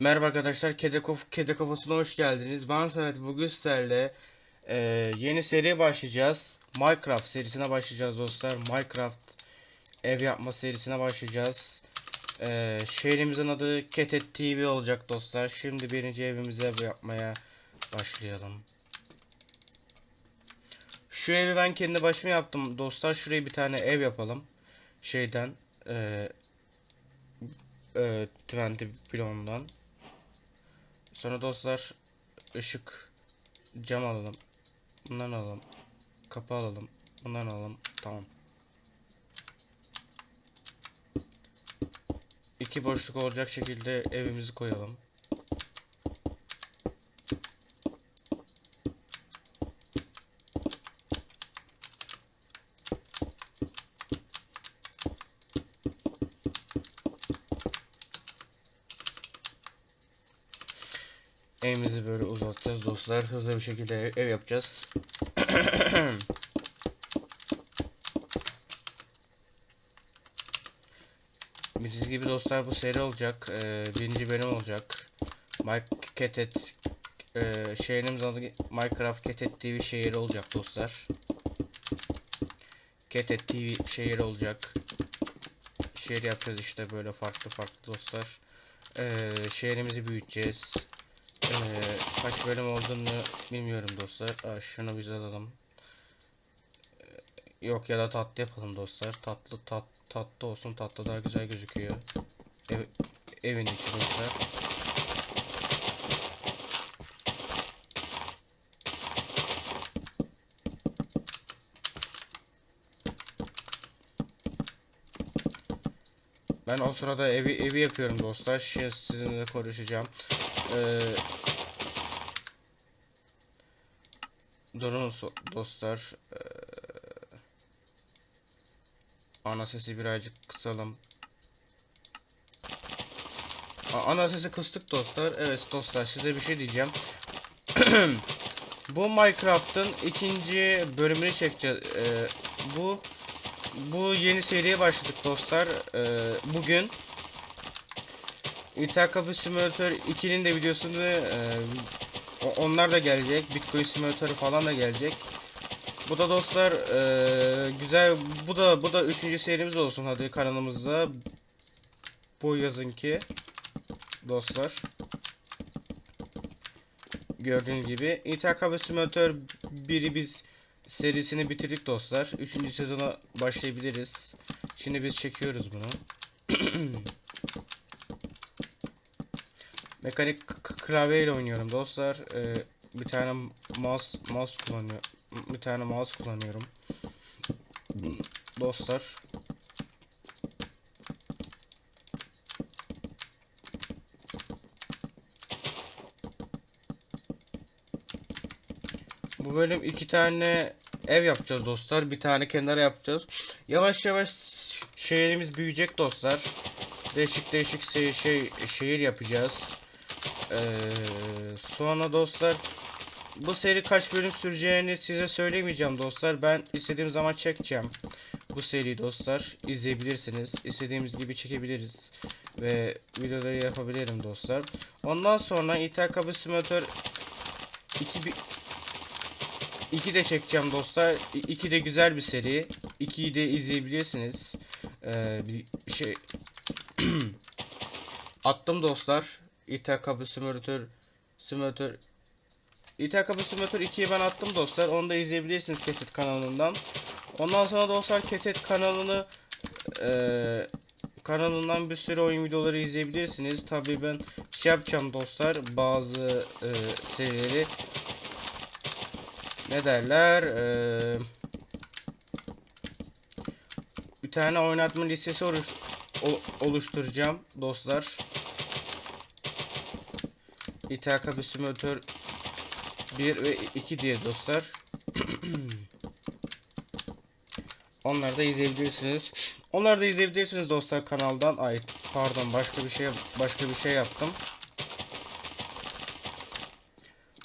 Merhaba arkadaşlar, Kedi Kafası'na hoş geldiniz. Ben Samet, bugün sizlerle e, yeni seriye başlayacağız. Minecraft serisine başlayacağız dostlar. Minecraft ev yapma serisine başlayacağız. E, şehrimizin adı Ketet TV olacak dostlar. Şimdi birinci evimizi ev yapmaya başlayalım. Şu evi ben kendi başıma yaptım dostlar. Şuraya bir tane ev yapalım. Şeyden, e, e, 20 bloğundan. Sonra dostlar ışık cam alalım. Bundan alalım. Kapı alalım. Bundan alalım. Tamam. İki boşluk olacak şekilde evimizi koyalım. Evimizi böyle uzatacağız dostlar. Hızlı bir şekilde ev, yapacağız. Bildiğiniz gibi dostlar bu seri olacak. Ee, birinci bölüm olacak. Mike Ketet e, şehrimiz adı Minecraft Ketet TV şehri olacak dostlar. Ketet TV şehri olacak. Şehir yapacağız işte böyle farklı farklı dostlar. Ee, şehrimizi büyüteceğiz. Ee, kaç bölüm olduğunu bilmiyorum dostlar. Aa, şunu biz alalım. Ee, yok ya da tatlı yapalım dostlar. Tatlı tat tatlı olsun. Tatlı daha güzel gözüküyor. Ev, evin içi dostlar. Ben o sırada evi evi yapıyorum dostlar. Şimdi sizinle konuşacağım. Ee, durun dostlar. Ee, ana sesi birazcık kısalım. Ana sesi kıstık dostlar. Evet dostlar size bir şey diyeceğim. Bu Minecraft'ın ikinci bölümünü çekeceğiz. Ee, bu bu yeni seriye başladık dostlar. Ee, bugün Cafe Simulator 2'nin de videosunu e, onlar da gelecek. Bitcoin Simulator falan da gelecek. Bu da dostlar e, güzel bu da bu da üçüncü serimiz olsun hadi kanalımızda. Bu yazınki dostlar. Gördüğünüz gibi Cafe Simulator 1'i biz serisini bitirdik dostlar. Üçüncü sezona başlayabiliriz. Şimdi biz çekiyoruz bunu. Mekanik klavyeyle oynuyorum dostlar. Ee, bir tane mouse mouse kullanıyor. Bir tane mouse kullanıyorum. Dostlar. Bu bölüm iki tane ev yapacağız dostlar. Bir tane kenara yapacağız. Yavaş yavaş şehrimiz büyüyecek dostlar. Değişik değişik şey, şey şehir yapacağız. Ee, sonra dostlar bu seri kaç bölüm süreceğini size söylemeyeceğim dostlar. Ben istediğim zaman çekeceğim. Bu seri dostlar izleyebilirsiniz. İstediğimiz gibi çekebiliriz. Ve videoları yapabilirim dostlar. Ondan sonra İthal Kabı Simulator 2 bi- 2 de çekeceğim dostlar. 2 de güzel bir seri. 2'yi de izleyebilirsiniz. Ee, bir şey attım dostlar. İthal Kabı Simulator Simulator İthal Kabı Simulator 2'yi ben attım dostlar. Onu da izleyebilirsiniz Ketet kanalından. Ondan sonra dostlar Ketet kanalını eee kanalından bir sürü oyun videoları izleyebilirsiniz. Tabii ben şey yapacağım dostlar. Bazı eee, serileri ne derler? Eee, bir tane oynatma listesi oluşturacağım dostlar. İthal Simulator 1 ve 2 diye dostlar. Onları da izleyebilirsiniz. Onları da izleyebilirsiniz dostlar kanaldan. Ay pardon başka bir şey başka bir şey yaptım.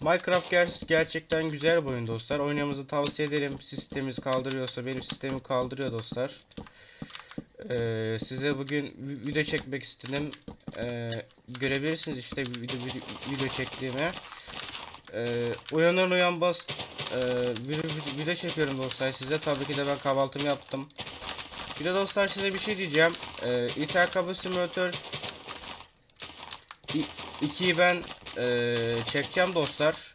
Minecraft ger- gerçekten güzel bir oyun dostlar. Oynamanızı tavsiye ederim. Sistemimiz kaldırıyorsa benim sistemim kaldırıyor dostlar. Ee, size bugün vi- video çekmek istedim. Ee, görebilirsiniz işte video, video, video çektiğimi. Ee, uyanır uyanmaz e, video, video, çekiyorum dostlar size. Tabii ki de ben kahvaltımı yaptım. Bir de dostlar size bir şey diyeceğim. Ee, İTKB Simulator 2'yi ben e, çekeceğim dostlar.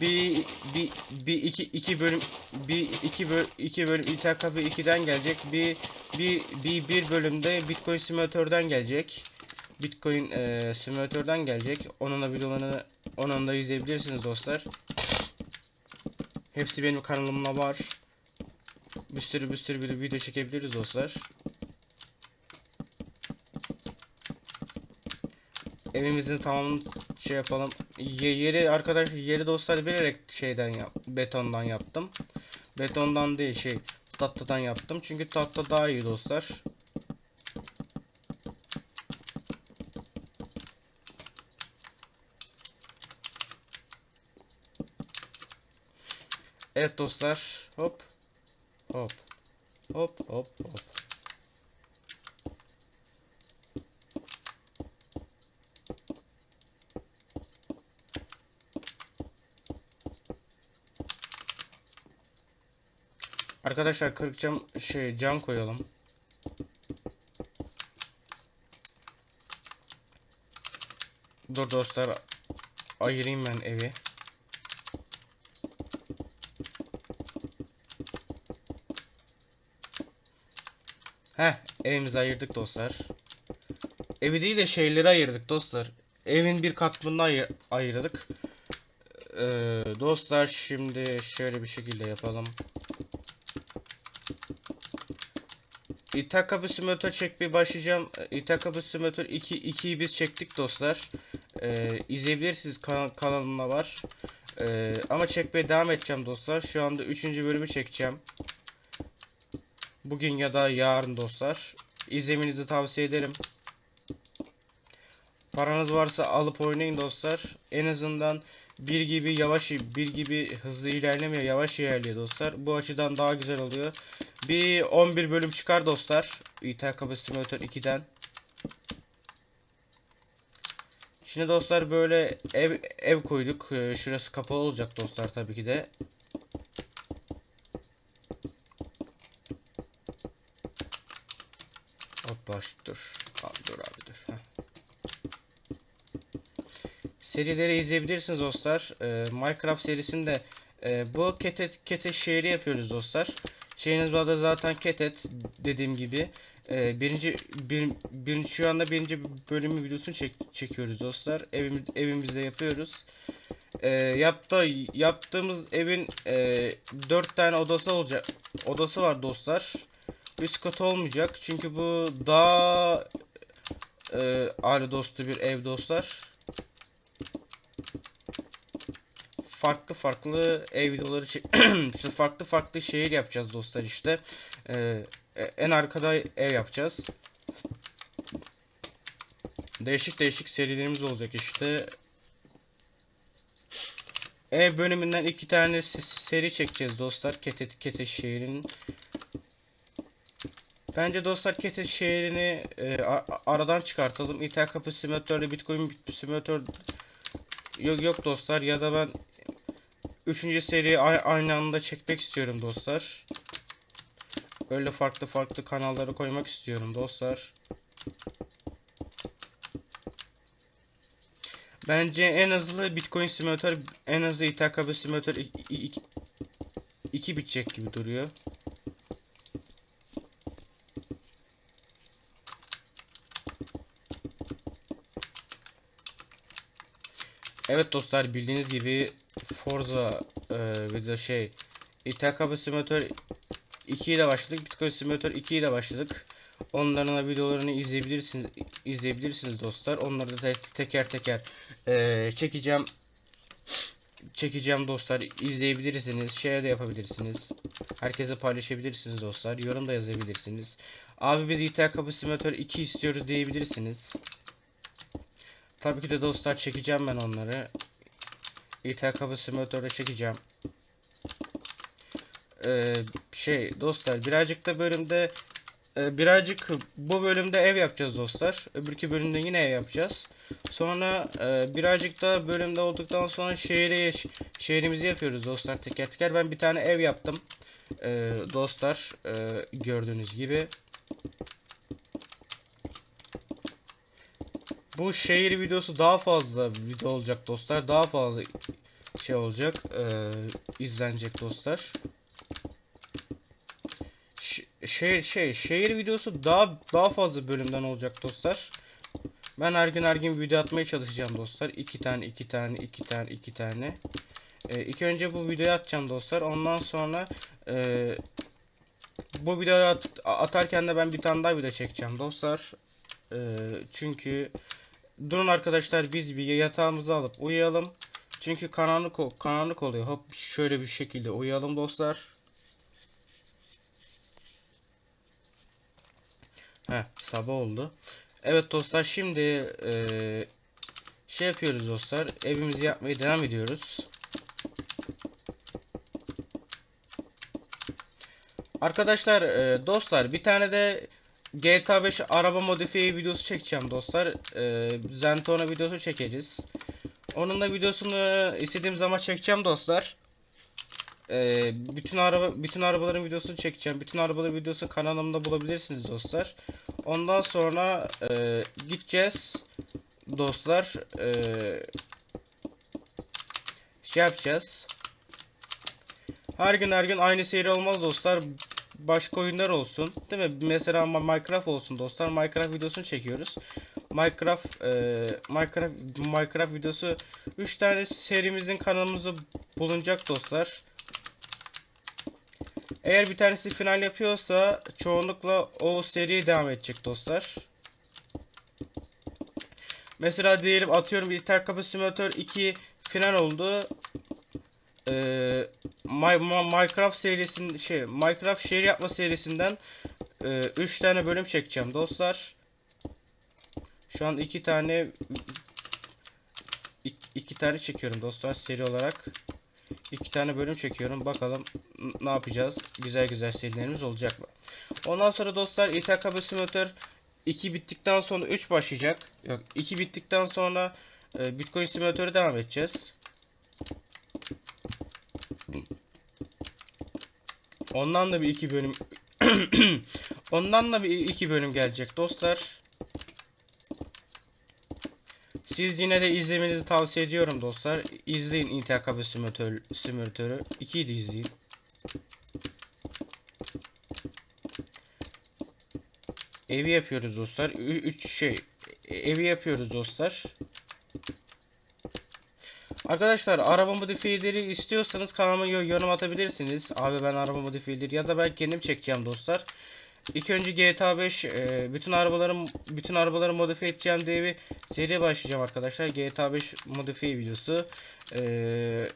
Bir bir bir iki iki bölüm bir iki böl iki bölüm İTKB 2'den gelecek. Bir bir bir bir bölümde Bitcoin Simulator'dan gelecek. Bitcoin e, Simulator'dan gelecek. Onun da videolarını onun da izleyebilirsiniz dostlar. Hepsi benim kanalımda var. Bir sürü bir sürü bir video çekebiliriz dostlar. Evimizin tamamını şey yapalım. Ye- Yeri arkadaş yeri dostlar bilerek şeyden yap betondan yaptım. Betondan değil şey tahtadan yaptım. Çünkü tahta daha iyi dostlar. Evet dostlar. Hop. Hop. Hop hop hop. Arkadaşlar kırık cam şey cam koyalım. Dur dostlar ayırayım ben evi. Heh evimizi ayırdık dostlar. Evi değil de şeyleri ayırdık dostlar. Evin bir katmanını ayır ayırdık. Ee, dostlar şimdi şöyle bir şekilde yapalım. İtakabı Simulator çekmeye başlayacağım. İtakabı Simulator 2 2'yi biz çektik dostlar. Ee, izleyebilirsiniz kan kanalımda var. Ee, ama çekmeye devam edeceğim dostlar. Şu anda 3. bölümü çekeceğim. Bugün ya da yarın dostlar. İzlemenizi tavsiye ederim. Paranız varsa alıp oynayın dostlar. En azından bir gibi yavaş bir gibi hızlı ilerlemiyor yavaş ilerliyor dostlar. Bu açıdan daha güzel oluyor. Bir 11 bölüm çıkar dostlar. İTKB Simulator 2'den. Şimdi dostlar böyle ev ev koyduk. Ee, Şurası kapalı olacak dostlar tabii ki de. Hop baş dur. Abi dur abi dur. Heh. Serileri izleyebilirsiniz dostlar. Ee, Minecraft serisinde e, bu ketet kete şehri yapıyoruz dostlar. Şeyiniz adı zaten ketet dediğim gibi. Ee, birinci bir, birinci şu anda birinci bölümü videosunu çek, çekiyoruz dostlar. Evimiz evimizde yapıyoruz. Ee, yaptı yaptığımız evin e, 4 tane odası olacak. Odası var dostlar. Üst katı olmayacak. Çünkü bu daha e, aile dostu bir ev dostlar. Farklı farklı ev videoları işte farklı farklı şehir yapacağız dostlar işte. E, e, en arkada ev yapacağız. Değişik değişik serilerimiz olacak işte. Ev bölümünden iki tane se- seri çekeceğiz dostlar. Kete, Kete şehrin. Bence dostlar Kete şehrini e, aradan çıkartalım. İthal kapı simülatörle Bitcoin simülatör yok yok dostlar ya da ben üçüncü seriyi aynı anda çekmek istiyorum dostlar. Böyle farklı farklı kanallara koymak istiyorum dostlar. Bence en hızlı Bitcoin simülatör, en hızlı İTKB simülatör 2 bitecek gibi duruyor. Evet dostlar bildiğiniz gibi Forza e, video şey İTKB simülatör 2 ile başladık. Bitcoin simülatör 2 ile başladık. Onların da videolarını izleyebilirsiniz izleyebilirsiniz dostlar. Onları da te- teker teker e, çekeceğim. Çekeceğim dostlar. İzleyebilirsiniz. Share de yapabilirsiniz. Herkese paylaşabilirsiniz dostlar. Yorum da yazabilirsiniz. Abi biz İTKB simülatör 2 istiyoruz diyebilirsiniz. Tabii ki de dostlar çekeceğim ben onları. İTKB simülatörde çekeceğim. Ee, şey dostlar birazcık da bölümde e, birazcık bu bölümde ev yapacağız dostlar. Öbürki bölümde yine ev yapacağız. Sonra e, birazcık da bölümde olduktan sonra şehri şehrimizi yapıyoruz dostlar teker teker. Ben bir tane ev yaptım. E, dostlar gördüğünüz gibi. Bu şehir videosu daha fazla video olacak dostlar. Daha fazla şey olacak. E, izlenecek dostlar. Ş- şehir şey şehir videosu daha daha fazla bölümden olacak dostlar. Ben her gün her gün video atmaya çalışacağım dostlar. iki tane iki tane iki tane iki tane. Ee, ilk önce bu videoyu atacağım dostlar. Ondan sonra e, bu videoyu at- atarken de ben bir tane daha video çekeceğim dostlar. Ee, çünkü durun arkadaşlar biz bir yatağımızı alıp uyuyalım. Çünkü karanlık karanlık oluyor. Hop şöyle bir şekilde uyuyalım dostlar. Heh, sabah oldu. Evet dostlar şimdi eee, şey yapıyoruz dostlar. Evimizi yapmaya devam ediyoruz. Arkadaşlar eee, dostlar bir tane de GTA 5 araba modifiye videosu çekeceğim dostlar. Eee Zentorno videosu çekeceğiz. Onun da videosunu istediğim zaman çekeceğim dostlar. Ee, bütün araba bütün arabaların videosunu çekeceğim. Bütün arabaların videosunu kanalımda bulabilirsiniz dostlar. Ondan sonra e, gideceğiz dostlar. E, şey yapacağız. Her gün her gün aynı seri olmaz dostlar. Başka oyunlar olsun. Değil mi? Mesela Minecraft olsun dostlar. Minecraft videosunu çekiyoruz. Minecraft e, Minecraft Minecraft videosu 3 tane serimizin kanalımızda bulunacak dostlar. Eğer bir tanesi final yapıyorsa çoğunlukla o seriye devam edecek dostlar. Mesela diyelim atıyorum Inter Kapı Simulator 2 final oldu. Ee, My- My- Minecraft serisinin şey Minecraft şehir yapma serisinden 3 tane bölüm çekeceğim dostlar. Şu an 2 tane ik- iki tane çekiyorum dostlar seri olarak. İki tane bölüm çekiyorum. Bakalım ne yapacağız. Güzel güzel serilerimiz olacak mı? Ondan sonra dostlar İTKB Simulator 2 bittikten sonra 3 başlayacak. Yok 2 bittikten sonra e, Bitcoin Simulator'a devam edeceğiz. Ondan da bir iki bölüm Ondan da bir iki bölüm gelecek dostlar. Siz yine de izlemenizi tavsiye ediyorum dostlar. İzleyin İTKB Simulator, Simulator'ı. 2'yi de izleyin. Evi yapıyoruz dostlar. 3 şey evi yapıyoruz dostlar. Arkadaşlar araba modifiyeleri istiyorsanız kanalıma yo- yorum atabilirsiniz. Abi ben araba modifiyeleri ya da ben kendim çekeceğim dostlar. İlk önce GTA 5 e, bütün arabalarım bütün arabaları modifiye edeceğim diye bir seri başlayacağım arkadaşlar. GTA 5 modifiye videosu. E,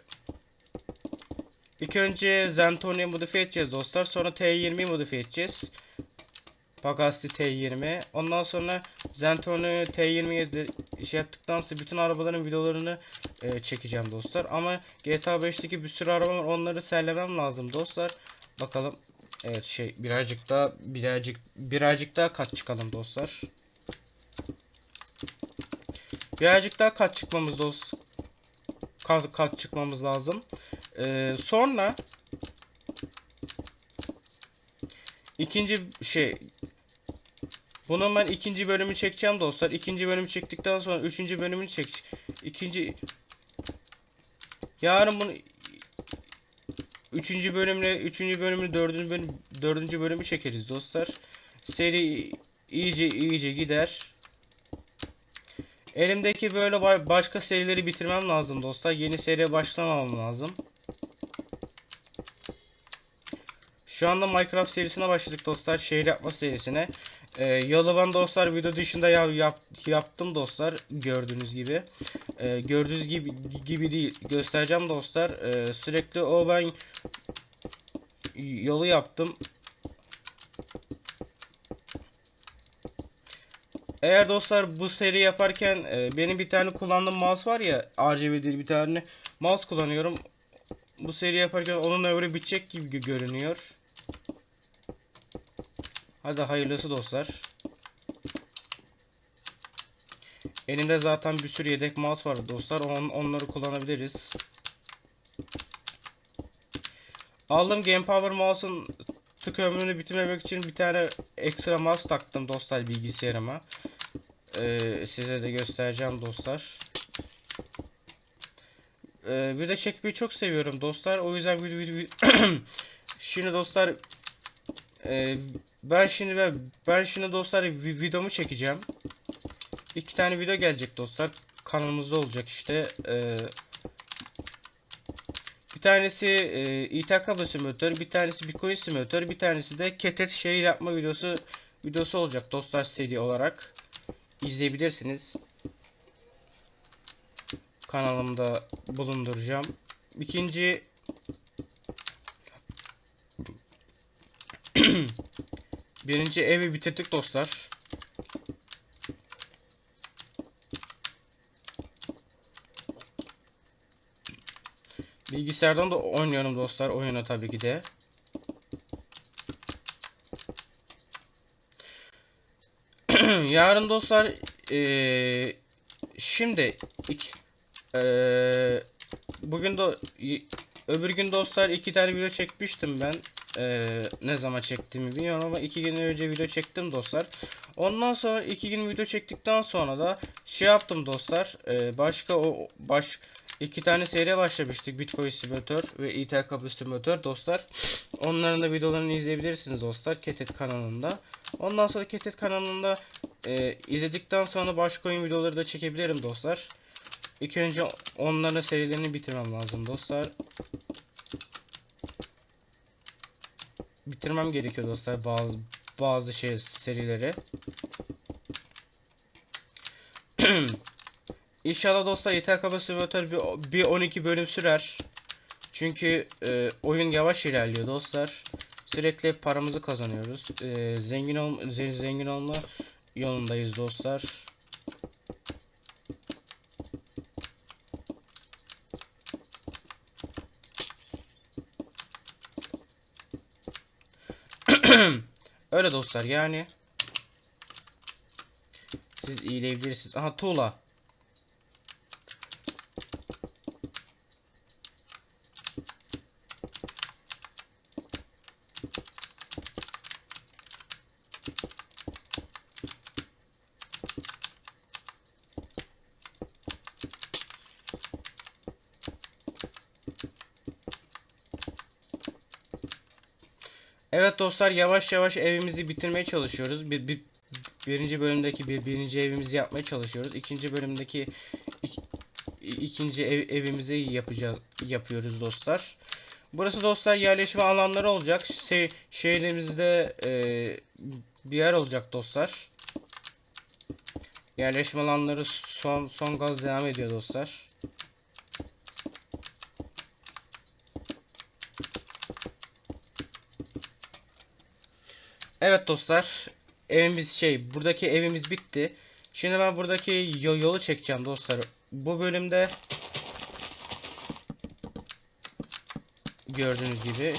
ilk önce Zentorno'yu modifiye edeceğiz dostlar. Sonra T20'yi modifiye edeceğiz. Pagasti T20. Ondan sonra Zentorno'yu T20'ye de şey yaptıktan sonra bütün arabaların videolarını e, çekeceğim dostlar. Ama GTA 5'teki bir sürü araba var. Onları serlemem lazım dostlar. Bakalım. Evet şey birazcık daha birazcık birazcık daha kat çıkalım dostlar. Birazcık daha kat çıkmamız dost kat, kat çıkmamız lazım. Ee, sonra ikinci şey bunun ben ikinci bölümü çekeceğim dostlar. İkinci bölümü çektikten sonra üçüncü bölümünü çek. İkinci yarın bunu üçüncü bölümle üçüncü bölümü dördüncü bölüm dördüncü bölümü çekeriz dostlar. Seri iyice iyice gider. Elimdeki böyle ba- başka serileri bitirmem lazım dostlar. Yeni seriye başlamam lazım. Şu anda Minecraft serisine başladık dostlar. Şehir yapma serisine. Ee, yolu ben dostlar video dışında ya, yap, yaptım dostlar. Gördüğünüz gibi. Ee, gördüğünüz gibi gibi değil. Göstereceğim dostlar. Ee, sürekli o ben yolu yaptım. Eğer dostlar bu seri yaparken e, benim bir tane kullandığım mouse var ya RGB değil bir tane mouse kullanıyorum. Bu seri yaparken onun ömrü bitecek gibi gö- görünüyor. Hadi hayırlısı dostlar. Elimde zaten bir sürü yedek mouse var dostlar. On, onları kullanabiliriz. Aldım Game Power mouse'un tık ömrünü bitirmemek için bir tane ekstra mouse taktım dostlar bilgisayarıma. Ee, size de göstereceğim dostlar. Ee, bir de çekmeyi çok seviyorum dostlar. O yüzden şimdi dostlar e, ben şimdi ben, ben şimdi dostlar vi- videomu çekeceğim. İki tane video gelecek dostlar. Kanalımızda olacak işte. Ee, bir tanesi e, İTK simülatör, bir tanesi Bitcoin simülatör, bir tanesi de ketet şey yapma videosu videosu olacak dostlar seri olarak. izleyebilirsiniz. Kanalımda bulunduracağım. İkinci Birinci evi bitirdik dostlar. Bilgisayardan da oynuyorum dostlar oyunu tabii ki de. Yarın dostlar eee, şimdi ilk, eee, bugün de öbür gün dostlar iki tane video çekmiştim ben. Eee, ne zaman çektiğimi bilmiyorum ama iki gün önce video çektim dostlar. Ondan sonra iki gün video çektikten sonra da şey yaptım dostlar. Eee, başka o baş iki tane seri başlamıştık. Bitcoin Simulator ve İTK Simulator dostlar. Onların da videolarını izleyebilirsiniz dostlar. Ketet kanalında. Ondan sonra Ketet kanalında e, izledikten sonra başka oyun videoları da çekebilirim dostlar. İlk önce onların serilerini bitirmem lazım dostlar. Bitirmem gerekiyor dostlar bazı bazı şey serileri. İnşallah dostlar yeter kaba simülatör bir, bir 12 bölüm sürer. Çünkü e, oyun yavaş ilerliyor dostlar. Sürekli paramızı kazanıyoruz. E, zengin ol ze- zengin olma yolundayız dostlar. Öyle dostlar yani. Siz iyileyebilirsiniz. Aha tuğla. Evet dostlar yavaş yavaş evimizi bitirmeye çalışıyoruz. Bir, bir birinci bölümdeki bir birinci evimizi yapmaya çalışıyoruz. İkinci bölümdeki ik- ikinci ev, evimizi yapacağız yapıyoruz dostlar. Burası dostlar yerleşme alanları olacak. Şey, şehrimizde e, bir yer olacak dostlar. Yerleşme alanları son son gaz devam ediyor dostlar. Evet dostlar. Evimiz şey buradaki evimiz bitti. Şimdi ben buradaki yo- yolu çekeceğim dostlar. Bu bölümde gördüğünüz gibi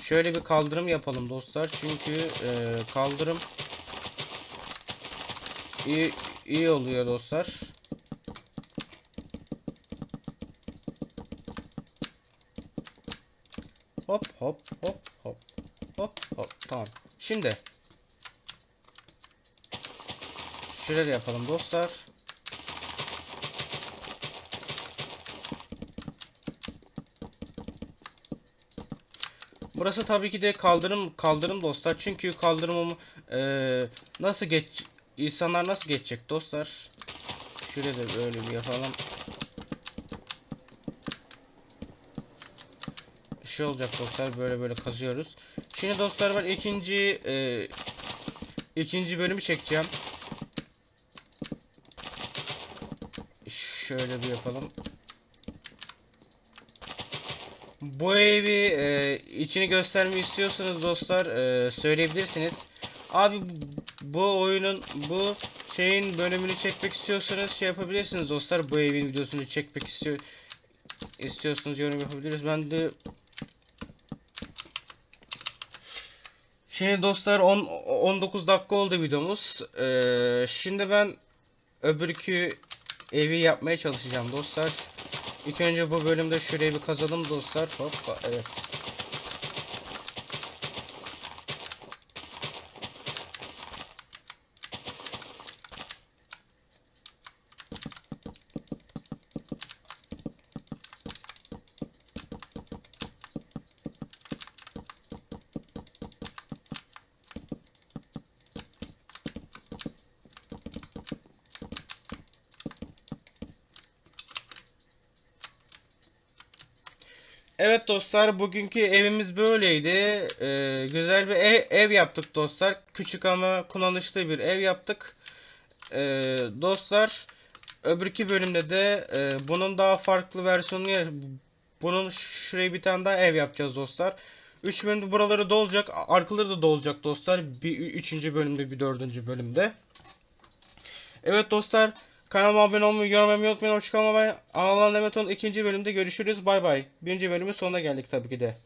şöyle bir kaldırım yapalım dostlar. Çünkü e, kaldırım iyi, iyi oluyor dostlar. Hop hop hop hop hop hop tamam. Şimdi şöyle yapalım dostlar. Burası tabii ki de kaldırım kaldırım dostlar. Çünkü kaldırımım eee, nasıl geç insanlar nasıl geçecek dostlar? Şöyle de böyle bir yapalım. Şey olacak dostlar böyle böyle kazıyoruz. Şimdi dostlar ben ikinci eee, ikinci bölümü çekeceğim. Şöyle bir yapalım. Bu evi e, içini göstermeyi istiyorsanız dostlar e, söyleyebilirsiniz. Abi bu oyunun bu şeyin bölümünü çekmek istiyorsanız şey yapabilirsiniz dostlar. Bu evin videosunu çekmek istiyor istiyorsanız yorum yapabiliriz. Ben de Şimdi dostlar 10 19 dakika oldu videomuz. Ee, şimdi ben öbürkü evi yapmaya çalışacağım dostlar. İlk önce bu bölümde şurayı bir kazalım dostlar. Hoppa evet. Evet dostlar bugünkü evimiz böyleydi. Ee, güzel bir ev, ev yaptık dostlar. Küçük ama kullanışlı bir ev yaptık. Ee, dostlar öbürki bölümde de e, bunun daha farklı versiyonunu ya- bunun şuraya bir tane daha ev yapacağız dostlar. 3 bölümde buraları dolacak. Arkaları da dolacak dostlar. Bir 3. bölümde bir 4. bölümde. Evet dostlar kanalıma abone olmayı, yorum yapmayı unutmayın. Hoşçakalın. Emanet olun. İkinci bölümde görüşürüz. Bay bay. Birinci bölümün sonuna geldik tabii ki de.